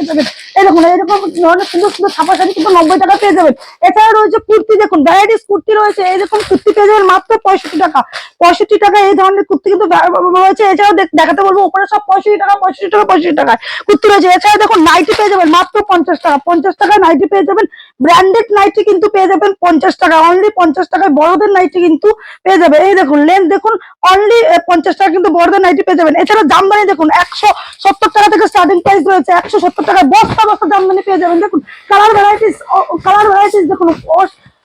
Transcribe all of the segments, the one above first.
পেয়ে যাবেন। এই দেখুন এরকম ধরনের সুন্দর সুন্দর ছাপা শাড়ি কিন্তু নব্বই টাকা পেয়ে যাবেন। এছাড়া রয়েছে কুর্তি, দেখুন ভ্যারাইটিস কুর্তি রয়েছে। এইরকম কুর্তি পেয়ে যাবেন মাত্র পঁয়ষট্টি টাকা। পঁয়ষট্টি টাকা এই ধরনের কুর্তি কিন্তু রয়েছে। এছাড়াও দেখ- দেখাতে বলব, উপরে সব পঁয়ষট্টি টাকা পঁয়ষট্টি টাকা, পঁয়ষট্টি টাকায় কুর্তি রয়েছে। এছাড়া দেখুন নাইটি পেয়ে যাবেন মাত্র পঞ্চাশ টাকা। পঞ্চাশ টাকায় নাইটি পেয়ে যাবেন ব্র্যান্ডেড নাইটি কিন্তু পেয়ে যাবেন পঞ্চাশ টাকা অনলি পঞ্চাশ টাকায় বড়দের নাইটি কিন্তু পেয়ে যাবে। এই দেখুন লেন্থ দেখুন অনলি পঞ্চাশ টাকা কিন্তু বড়দের নাইটি পেয়ে যাবেন। এছাড়া জামদানি দেখুন, একশো সত্তর টাকা থেকে স্টার্টিং প্রাইস রয়েছে, একশো সত্তর টাকায় বস্তা বস্তা জামদানি পেয়ে যাবেন। দেখুন কালার ভ্যারাইটিস কালার ভ্যারাইটিস দেখুন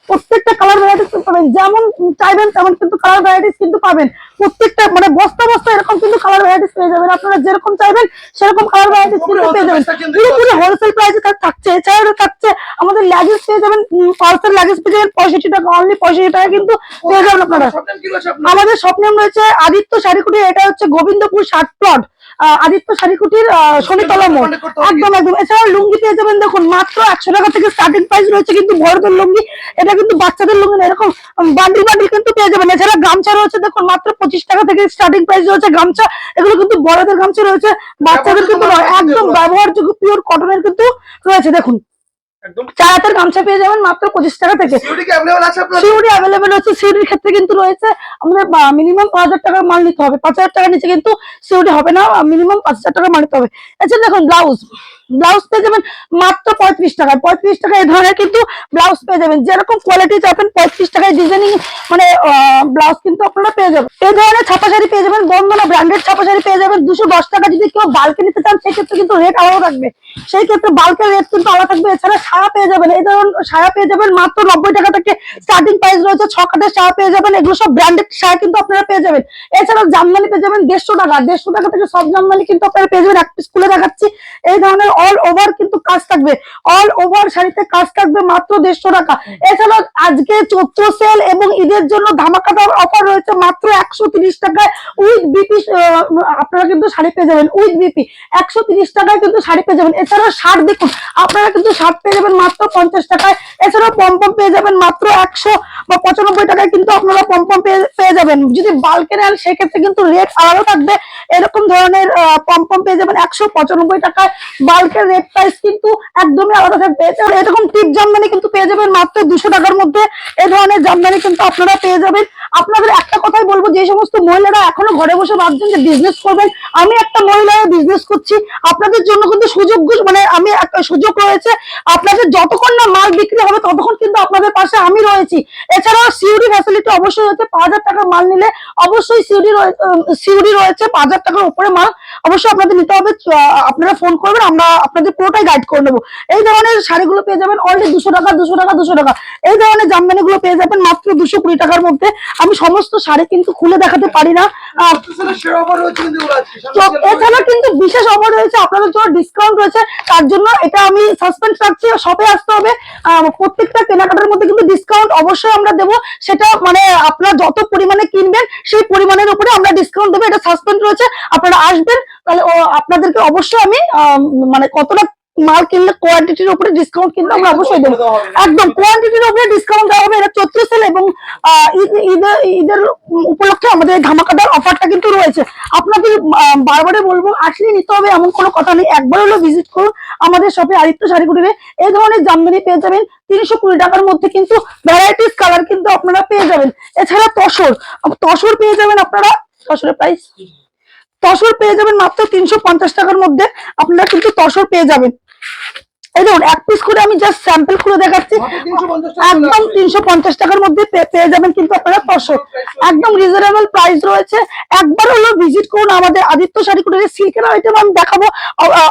প্রত্যেকটা কালার ভ্যারাইটিস পাবেন। যেমন চাইবেন তেমন কিন্তু কালার ভ্যারাইটিস কিন্তু পাবেন। প্রত্যেকটা মানে বস্তা বস্তা এরকম কিন্তু কালার ভ্যারাইটিস পেয়ে যাবেন। আপনারা যেরকম চাইবেন সেরকম কালার ভ্যারাইটিস কিন্তু পেয়ে যাবেন। পুরোপুরি হোলসেল প্রাইসে থাকছে। এছাড়াও থাকছে আমাদের লাগেজ পেয়ে যাবেন। পার্সেল লাগেজ পেয়ে যাবেন। পঁয়ষট্টি টাকা অনলি পঁয়ষট্টি টাকা কিন্তু পেয়ে যাবেন আপনারা। আমাদের স্বপ্ন রয়েছে আদিত্য শাড়িকুটি এটা হচ্ছে গোবিন্দপুর ষাট প্লট আদিত্য শাড়িকুটির শনিতলা মোড়। একদম একদম। এছাড়া লুঙ্গি পেয়ে যাবেন দেখুন মাত্র একশো টাকা থেকে স্টার্টিং প্রাইস রয়েছে কিন্তু বড়দের লুঙ্গি। এটা কিন্তু বাচ্চাদের লুঙ্গি না, এরকম বান্ডিল বান্ডিল কিন্তু পেয়ে যাবেন। এছাড়া গামছা রয়েছে দেখুন মাত্র পঁচিশ টাকা থেকে স্টার্টিং প্রাইস রয়েছে গামছা। এগুলো কিন্তু বড়দের গামছা রয়েছে। বাচ্চাদের কিন্তু একদম ব্যবহারযোগ্য পিওর কটনের কিন্তু রয়েছে দেখুন। চার হাতের গামছা পেয়ে যাবেন মাত্র পঁচিশ টাকা থেকে। সিউড়ি অ্যাভেলেবেল হচ্ছে সিউড়ির ক্ষেত্রে কিন্তু রয়েছে আমাদের মিনিমাম পাঁচ হাজার টাকার মাল নিতে হবে। পাঁচ হাজার নিচে কিন্তু সিউড়ি হবে না মিনিমাম পাঁচ হাজার মাল নিতে হবে। আচ্ছা দেখুন ব্লাউজ ব্লাউজ পেয়ে যাবেন মাত্র পঁয়ত্রিশ পঁয়ত্রিশ টাকায় এই ধরনের কিন্তু ব্লাউজ পেয়ে যাবেন। যেরকম কোয়ালিটি চাপেন পঁয়ত্রিশ টাকায় ডিজাইনিং মানে ব্লাউজ কিন্তু আপনারা পেয়ে যাবেন। এই ধরনের ছাপা শাড়ি পেয়ে যাবেন বন্ধনা ব্র্যান্ডেড ছাপা শাড়ি পেয়ে যাবেন। দুশো দশ টাকা যদি কেউ বাল্কে নিতে চান সেক্ষেত্রে কিন্তু রেট আলাদা থাকবে। সেই ক্ষেত্রে বাল্কের রেট কিন্তু আলাদা থাকবে। এছাড়া সায়া পেয়ে যাবেন, এই ধরুন সায়া পেয়ে যাবেন মাত্র নব্বই টাকা থেকে স্টার্টিং প্রাইস রয়েছে, ছ কাঠের সায়া পেয়ে যাবেন, এগুলো সব ব্র্যান্ডেড সায়া কিন্তু আপনারা পেয়ে যাবেন। এছাড়া জামদানি পেয়ে যাবেন দেড়শো টাকা দেড়শো টাকা থেকে সব জামদানি কিন্তু আপনারা পেয়ে যাবেন। একটা স্কুলে দেখাচ্ছি, এই ধরনের অল ওভার কিন্তু কাজ থাকবে। অল ওভার শাড়িতে কাজ থাকবে মাত্র দেড়শো টাকা। এছাড়া আজকে চৌত্র সেল এবং ঈদের জন্য ধামাকাদার অফার রয়েছে মাত্র একশো তিরিশ টাকায় উইথ বিপি আপনারা কিন্তু শাড়ি পেয়ে যাবেন উইথ বিপি একশো তিরিশ টাকায় কিন্তু শাড়ি পেয়ে যাবেন। এছাড়াও শার্ট দেখুন, আপনারা কিন্তু শার্ট পেয়ে যাবেন মাত্র পঞ্চাশ টাকায়। এছাড়াও পম্পম পেয়ে যাবেন মাত্র একশো বা পঁচানব্বই টাকায় কিন্তু আপনারা পম্পম পেয়ে যাবেন। যদি বাল্কে নেন, সেক্ষেত্রে কিন্তু রেট আলাদা থাকবে। এরকম ধরনের পম্পম পেয়ে যাবেন একশো পঁচানব্বই টাকায়। বাল্কের রেট প্রাইস কিন্তু একদমই আলাদা থাকবে। এরকম টিপ জামদানি কিন্তু পেয়ে যাবেন মাত্র দুশো টাকার মধ্যে। এই ধরনের জামদানি কিন্তু আপনারা পেয়ে যাবেন। আপনাদের একটা কথাই বলব, যে সমস্ত মহিলারা এখনও ঘরে বসে ভাবছেন যে বিজনেস করবেন, আমি একটা মহিলা বিজনেস করছি। আপনাদের জন্য কিন্তু সুযোগ মানে আমি একটা সুযোগ রয়েছে। আপনাদের যতক্ষণ না মাল বিক্রি হবে, ততক্ষণ কিন্তু আপনাদের পাশে আমি রয়েছি। এছাড়াও সিউডি ফ্যাসিলিটি অবশ্যই হচ্ছে পাঁচ টাকার মাল নিলে অবশ্যই সিউডি সিউডি রয়েছে, পাঁচ হাজার টাকার উপরে মাল অবশ্যই আপনাদের নিতে হবে। আপনারা ফোন করবেন, আমরা আপনাদের পুরোটাই গাইড করে নেব। এই ধরনের শাড়িগুলো পেয়ে যাবেন অলরেডি দুশো টাকা দুশো টাকা দুশো টাকা। এই ধরনের জামদানি গুলো পেয়ে যাবেন মাত্র দুশো কুড়ি টাকার মধ্যে। আমি সমস্ত শাড়ি কিন্তু খুলে দেখাতে পারি না। সেরা এছাড়া কিন্তু বিশেষ অফার রয়েছে, আপনাদের জন্য ডিসকাউন্ট রয়েছে। তার জন্য এটা আমি সাসপেন্স রাখছি শপে আসতে হবে। প্রত্যেকটা কেনাকাটার মধ্যে কিন্তু ডিসকাউন্ট অবশ্যই আমরা দেবো। সেটা মানে আপনারা যত পরিমাণে কিনবেন, সেই পরিমাণের উপরে আমরা ডিসকাউন্ট দেবো। এটা সাসপেন্ড রয়েছে, আপনারা আসবেন, তাহলে আপনাদেরকে অবশ্যই আমি মানে কতটা মাল কিনলে কোয়ান্টিটির উপরে ডিসকাউন্ট কিন্তু আমরা অবশ্যই দেবো। একদম কোয়ান্টিটির উপরে ডিসকাউন্ট দেওয়া হবে। এটা চৈত্র সেল এবং ঈদের ঈদের উপলক্ষে আমাদের ধামাকাদার অফারটা কিন্তু রয়েছে। আপনাদের বারবারে বলব আসলে নিতে হবে এমন কোনো কথা নেই। একবার হলেও ভিজিট করুন আমাদের শপে আদিত্য শাড়িগুড়িতে এই ধরনের জামদানি পেয়ে যাবেন। তিনশো কুড়ি টাকার মধ্যে কিন্তু ভ্যারাইটিস কালার কিন্তু আপনারা পেয়ে যাবেন। এছাড়া তসর তসর পেয়ে যাবেন আপনারা তসরের প্রাইস তসর পেয়ে যাবেন মাত্র তিনশো পঞ্চাশ টাকার মধ্যে। আপনারা কিন্তু তসর পেয়ে যাবেন। you এই দেখুন এক পিস করে আমি জাস্ট স্যাম্পল করে দেখাচ্ছি। একদম তিনশো পঞ্চাশ টাকার মধ্যে পেয়ে যাবেন কিন্তু আপনারা তসর একদম রিজনেবল প্রাইস রয়েছে। একবার হলো ভিজিট করুন আমাদের আদিত্য শাড়ি কুটিরের সিল্কের আইটেম আমি দেখাবো।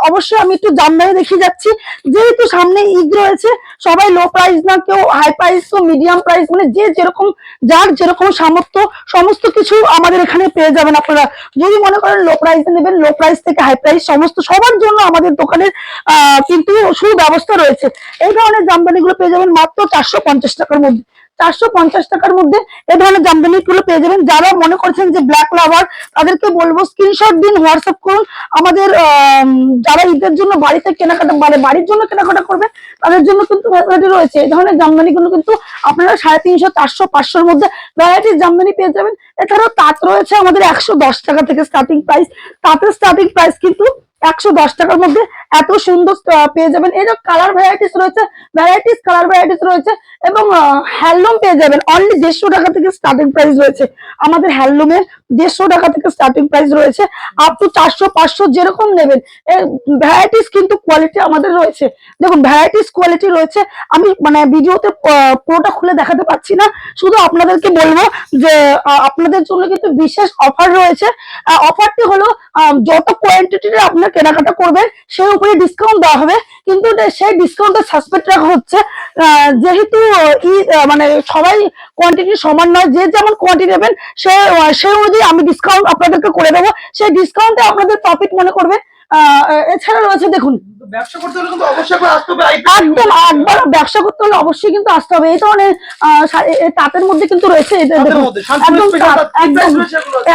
অবশ্যই আমি একটু জামদানি দেখিয়ে যাচ্ছি। যেহেতু সামনে ঈদ রয়েছে সবাই লো প্রাইস না কেউ হাই প্রাইস তো মিডিয়াম প্রাইস মানে যে যেরকম যার যেরকম সামর্থ্য সমস্ত কিছু আমাদের এখানে পেয়ে যাবেন আপনারা। যদি মনে করেন লো প্রাইসে নেবেন লো প্রাইস থেকে হাই প্রাইস সমস্ত সবার জন্য আমাদের দোকানের কিন্তু সুব্যবস্থা রয়েছে। এই ধরনের জামদানি গুলো পেয়ে যাবেন মাত্র চারশো পঞ্চাশ টাকার মধ্যে। চারশো পঞ্চাশ টাকার মধ্যে এই ধরনের জামদানি গুলো পেয়ে যাবেন। যারা মনে করছেন যে ব্ল্যাক লাভার তাদেরকে বলব স্ক্রিনশট দিন হোয়াটসঅ্যাপ করুন। আমাদের যারা ঈদের জন্য বাড়িতে কেনাকাটা মানে বাড়ির জন্য কেনাকাটা করবেন তাদের জন্য কিন্তু ভ্যারাইটি রয়েছে। এই ধরনের জামদানি গুলো কিন্তু আপনারা সাড়ে তিনশো, চারশো, পাঁচশোর মধ্যে ভ্যারাইটিস জামদানি পেয়ে যাবেন। এছাড়াও তাঁত রয়েছে আমাদের একশো দশ টাকা থেকে স্টার্টিং প্রাইস তাঁতের স্টার্টিং প্রাইস কিন্তু একশো দশ টাকার মধ্যে এত সুন্দর পেয়ে যাবেন। এই যে কালার ভ্যারাইটিস রয়েছে ভ্যারাইটিস কালার ভ্যারাইটিস রয়েছে, এবং হ্যান্ডলুম পেয়ে যাবেন। অনলি দেড়শো টাকা থেকে স্টার্টিং প্রাইস রয়েছে। আমাদের হ্যান্ডলুমের দেড়শো টাকা থেকে স্টার্টিং প্রাইস রয়েছে আপ টু চারশো, পাঁচশো যেরকম নেবেন। ভ্যারাইটিস কিন্তু কোয়ালিটি আমাদের রয়েছে। দেখুন ভ্যারাইটিস কোয়ালিটি রয়েছে। আমি মানে ভিডিওতে পুরোটা খুলে দেখাতে পারছি না। শুধু আপনাদেরকে বলব যে আপনাদের জন্য কিন্তু বিশেষ অফার রয়েছে। অফারটি হলো যত কোয়ান্টিটির আপনার কেনাকাটা করবেন, সেই উপরে ডিসকাউন্ট দেওয়া হবে। কিন্তু সেই ডিসকাউন্টটা সাসপেক্ট রাখা হচ্ছে। যেহেতু মানে সবাই কোয়ান্টিটি সমান নয়, যে যেমন কোয়ান্টিটি নেবেন, সে সেই অনুযায়ী আমি ডিসকাউন্ট আপনাদেরকে করে দেবো। সেই ডিসকাউন্টে আপনাদের প্রফিট মনে করবে। এছাড়া রয়েছে দেখুন। ব্যবসা করতে হলে কিন্তু অবশ্যই আসতে হবে একদম একবার ব্যবসা করতে হলে অবশ্যই কিন্তু আসতে হবে। এই ধরনের তাঁতের মধ্যে কিন্তু রয়েছে একদম?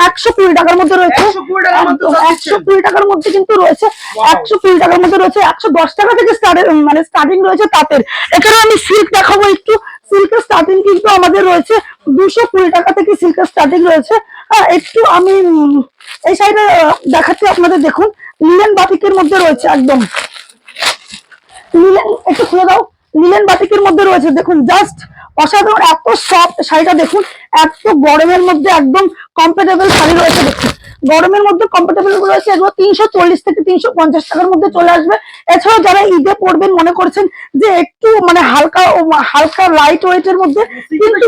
একশো কুড়ি টাকার মধ্যে রয়েছে। একশো কুড়ি টাকার মধ্যে কিন্তু রয়েছে। একশো কুড়ি টাকার মধ্যে রয়েছে একশো দশ টাকা থেকে স্টার্ট মানে স্টার্টিং রয়েছে তাঁতের। এখানে আমি সিল্ক দেখাবো একটু। সিল্কের স্টার্টিং কিন্তু আমাদের রয়েছে দুশো কুড়ি টাকা থেকে সিল্কের স্টার্টিং রয়েছে। একটু আমি এই সাইডে দেখাচ্ছি আপনাদের, দেখুন লিলেন বাটিকের মধ্যে রয়েছে একদম। লিলেন একটু খুলে দাও। লিলেন বাটিকের মধ্যে রয়েছে, দেখুন জাস্ট অসাধারণ, এত সফট শাড়িটা, দেখুন, এত গরমের মধ্যে একদম কমফোর্টেবল শাড়ি রয়েছে, দেখুন। গরমের মধ্যে কমফোর্টেবলগুলো আছে এগুলো তিনশো চল্লিশ থেকে তিনশো পঞ্চাশ টাকার মধ্যে চলে আসবে। এছাড়াও যারা ঈদে পড়বেন মনে করছেন যে একটু মানে হালকা হালকা লাইট ওয়েটের মধ্যে কিন্তু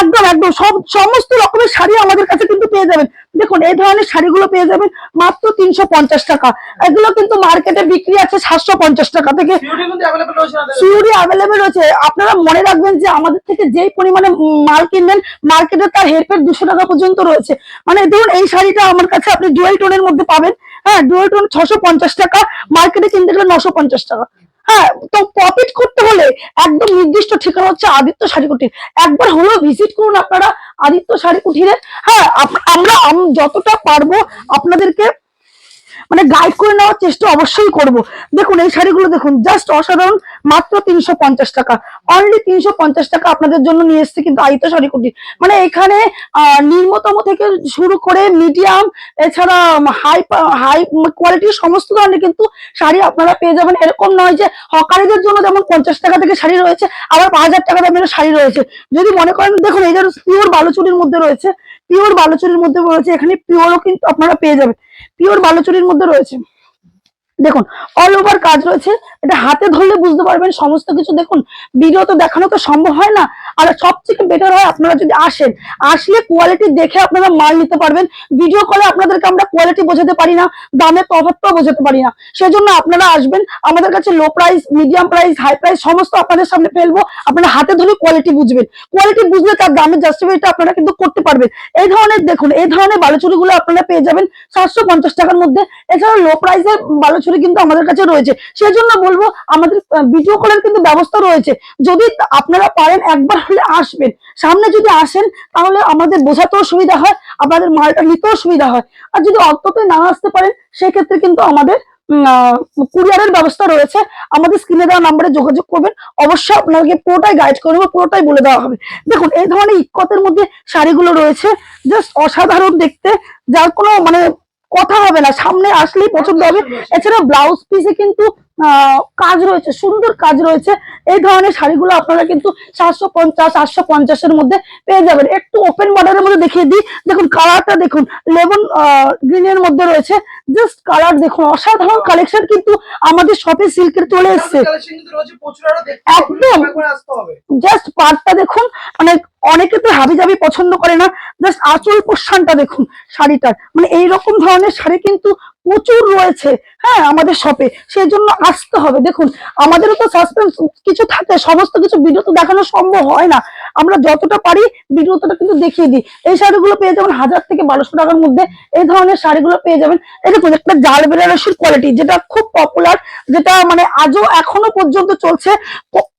একদম একদম। সব সমস্ত রকমের শাড়ি আমাদের কাছে কিন্তু পেয়ে যাবেন। দেখুন এই ধরনের শাড়িগুলো পেয়ে যাবেন মাত্র তিনশো পঞ্চাশ টাকা। এগুলো কিন্তু মার্কেটে বিক্রি আছে সাতশো পঞ্চাশ টাকা থেকে। সিউরি অ্যাভেলেবেল রয়েছে আপনারা মনে রাখবেন যে আমাদের থেকে যেই পরিমাণে মাল কিনবেন মার্কেটে তার হেরফের দুশো টাকা পর্যন্ত রয়েছে। মানে ধরুন এই শাড়িটা আমার কাছে আপনি ডুয়েল টোনের মধ্যে পাবেন। হ্যাঁ ডুয়েট টোন ছশো পঞ্চাশ টাকা মার্কেটে কিনতে গেলে নশো পঞ্চাশ টাকা। হ্যাঁ তো প্রফিট করতে হলে একদম নির্দিষ্ট ঠিকানা হচ্ছে আদিত্য শাড়ি কুটির। একবার হলেও ভিজিট করুন আপনারা আদিত্য শাড়ি কুটিরে। হ্যাঁ আমরা যতটা পারব আপনাদেরকে মানে গাইড করে নেওয়ার চেষ্টা অবশ্যই করব। দেখুন, এই শাড়িগুলো দেখুন জাস্ট অসাধারণ, মাত্র তিনশো পঞ্চাশ টাকা। অনলি তিনশো পঞ্চাশ টাকা আপনাদের জন্য নিয়ে এসছে কিন্তু আইতো শাড়ি কুটি। মানে এখানে নিম্নতম থেকে শুরু করে মিডিয়াম এছাড়া হাই হাই কোয়ালিটির সমস্ত ধরনের কিন্তু শাড়ি আপনারা পেয়ে যাবেন। এরকম নয় যে হকারিদের জন্য যেমন পঞ্চাশ টাকা থেকে শাড়ি রয়েছে, আবার পাঁচ হাজার টাকা দামের শাড়ি রয়েছে। যদি মনে করেন, দেখুন, এই যে পিওর বালুচুরির মধ্যে রয়েছে পিওর বালুচুরির মধ্যে রয়েছে এখানে পিওরও কিন্তু আপনারা পেয়ে যাবেন। পিওর বালুচুরির মধ্যে রয়েছে। দেখুন অল ওভার কাজ রয়েছে, এটা হাতে ধরলে বুঝতে পারবেন, সমস্ত কিছু দেখুন ভিডিও তো দেখানো তো সম্ভব হয় না, আর সবথেকে বেটার হয় আপনারা যদি আসেন, আসলে কোয়ালিটি দেখে আপনারা মাল নিতে পারবেন ভিডিও কলে আপনাদেরকে আমরা কোয়ালিটি বোঝাতে পারি না দামের তফাৎটাও বোঝাতে পারি না, সেজন্য আপনারা আসবেন, আমাদের কাছে low price medium price high price সমস্ত আপনাদের সামনে ফেলব, আপনারা হাতে ধরে কোয়ালিটি বুঝবেন কোয়ালিটি বুঝলে তার দামের জাস্টিফাইটা আপনারা কিন্তু করতে পারবেন, এই ধরনের দেখুন, এই ধরনের বালুচুরিগুলো আপনারা পেয়ে যাবেন সাতশো পঞ্চাশ টাকার মধ্যে এছাড়া লো প্রাইসের বালুচুরি কিন্তু আমাদের কাছে রয়েছে। সেজন্য বলব, আমাদের ভিডিও কলের কিন্তু ব্যবস্থা রয়েছে। যদি আপনারা পারেন, একবার হলে আসবেন। সামনে যদি আসেন, তাহলে আমাদের বোঝাতেও সুবিধা হয়, আপনাদের মালটা নিতেও সুবিধা হয়। আর যদি অন্ততে না আসতে পারেন, সেক্ষেত্রে কিন্তু আমাদের কুরিয়ারের ব্যবস্থা রয়েছে। আমাদের স্ক্রিনে দেওয়া নাম্বারে যোগাযোগ করবেন। অবশ্যই আপনাকে পুরোটাই গাইড করে দেবো, পুরোটাই বলে দেওয়া হবে। দেখুন, এই ধরনের ইকতের মধ্যে শাড়িগুলো রয়েছে। জাস্ট অসাধারণ দেখতে। যার কোনো মানে কথা হবে না সামনে আসলেই পছন্দ হবে। এছাড়া ব্লাউজ পিসে কিন্তু কাজ রয়েছে সুন্দর কাজ রয়েছে। এই ধরনের শাড়িগুলো আপনারা কিন্তু সাতশো পঞ্চাশ আটশো পঞ্চাশের মধ্যে পেয়ে যাবেন। একটু ওপেন বর্ডারের মধ্যে দেখিয়ে দিই। দেখুন কালারটা দেখুন লেমন গ্রিনের মধ্যে রয়েছে। জাস্ট কালার দেখুন অসাধারণ কালেকশন কিন্তু আমাদের শপে সিল্কের চলে এসছে। একদম। জাস্ট পার্টটা দেখুন মানে অনেকে তো হাবি জাবি পছন্দ করে না। জাস্ট আঁচল পোষণটা দেখুন শাড়িটার। মানে এইরকম ধরনের শাড়ি কিন্তু প্রচুর রয়েছে। হ্যাঁ আমাদের শপে সেই জন্য আসতে হবে। দেখুন, আমাদেরও তো সাসপেন্স কিছু থাকে। সমস্ত কিছু ভিডিও দেখানো সম্ভব হয় না। আমরা যতটা পারি ভিডিওটা কিন্তু দেখিয়ে দিই। এই শাড়িগুলো পেয়ে যাবেন হাজার থেকে বারোশো টাকার মধ্যে। এই ধরনের শাড়িগুলো পেয়ে যাবেন। এই দেখুন, একটা জাল বেনারসির কোয়ালিটি যেটা খুব পপুলার যেটা মানে আজও এখনও পর্যন্ত চলছে।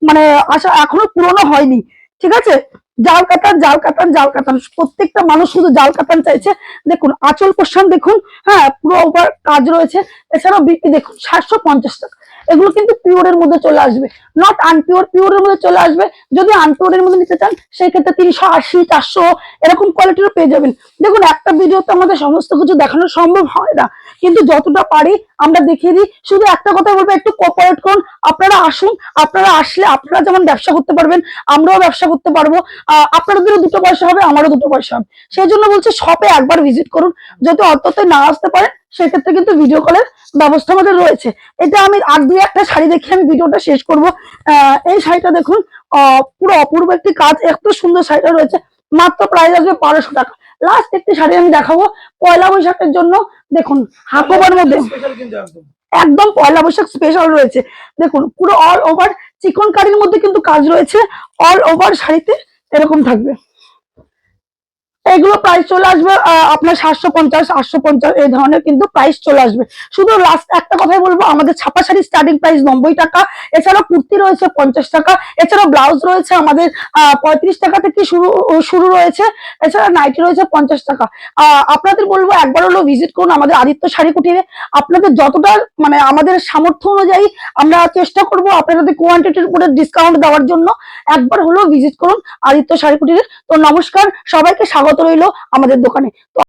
মানে আশা এখনও পুরনো হয়নি। ঠিক আছে? জাল কাতান জাল কাতান জাল কাতান প্রত্যেকটা মানুষ শুধু জাল কাতান চাইছে। দেখুন, আচল পোষণ দেখুন হ্যাঁ পুরো ওভার কাজ রয়েছে। এছাড়াও বিপি দেখুন, সাতশো পঞ্চাশ টাকা। এগুলো কিন্তু পিওরের মধ্যে চলে আসবে। নট আনপিওর পিওরের মধ্যে চলে আসবে। যদি আনপিওরের মধ্যে নিতে চান সেই ক্ষেত্রে তিনশো আশি, চারশো এরকম কোয়ালিটিরও পেয়ে যাবেন। দেখুন, একটা ভিডিওতে আমাদের সমস্ত কিছু দেখানো সম্ভব হয় না। কিন্তু যতটা পারি, আমরা দেখিয়ে দিই। শুধু একটা কথা বলব, একটু কোঅপারেট করুন। আপনারা আসুন, আপনারা আসলে আপনারা যেমন ব্যবসা করতে পারবেন, আমরাও ব্যবসা করতে পারব। আপনাদেরও দুটো পয়সা হবে, আমারও দুটো পয়সা হবে। সেই জন্য বলছি শপে একবার ভিজিট করুন। যদি অন্তত না আসতে পারেন সেক্ষেত্রে কিন্তু ভিডিও কলের ব্যবস্থা আমাদের রয়েছে। এটা আমি আর দুই একটা শাড়ি দেখে আমি ভিডিওটা শেষ করব। আহ, এই শাড়িটা দেখুন পুরো অপূর্ব একটি কাজ এত সুন্দর শাড়িটা রয়েছে। মাত্র প্রাইস আসবে বারোশো টাকা। লাস্ট একটি শাড়ি আমি দেখাবো পয়লা বৈশাখের জন্য। দেখুন হাকোবার মধ্যে একদম। একদম পয়লা বৈশাখ স্পেশাল রয়েছে। দেখুন পুরো অল ওভার চিকন কারির মধ্যে কিন্তু কাজ রয়েছে। অল ওভার শাড়িতে এরকম থাকবে। এগুলো প্রাইস চলে আসবে আপনার সাতশো পঞ্চাশ, আটশো পঞ্চাশ, এই ধরনের কিন্তু প্রাইস চলে আসবে। শুধু লাস্ট একটা কথাই বলব, আমাদের ছাপা শাড়ি স্টার্টিং প্রাইস নব্বই টাকা, এছাড়াও কুর্তি রয়েছে পঞ্চাশ টাকা, এছাড়াও ব্লাউজ রয়েছে আমাদের পঁয়ত্রিশ টাকা থেকে শুরু শুরু রয়েছে, এছাড়া নাইটি রয়েছে পঞ্চাশ টাকা। আপনাদের বলব, একবার হলো ভিজিট করুন আমাদের আদিত্য শাড়ি কুটিরে। আপনাদের যতটা মানে আমাদের সামর্থ্য অনুযায়ী আমরা চেষ্টা করব আপনাদের কোয়ান্টিটির উপরে ডিসকাউন্ট দেওয়ার জন্য, একবার হলেও ভিজিট করুন আদিত্য শাড়ি কুটিরে। তো নমস্কার, সবাইকে স্বাগত। রইল আমাদের দোকানে। তো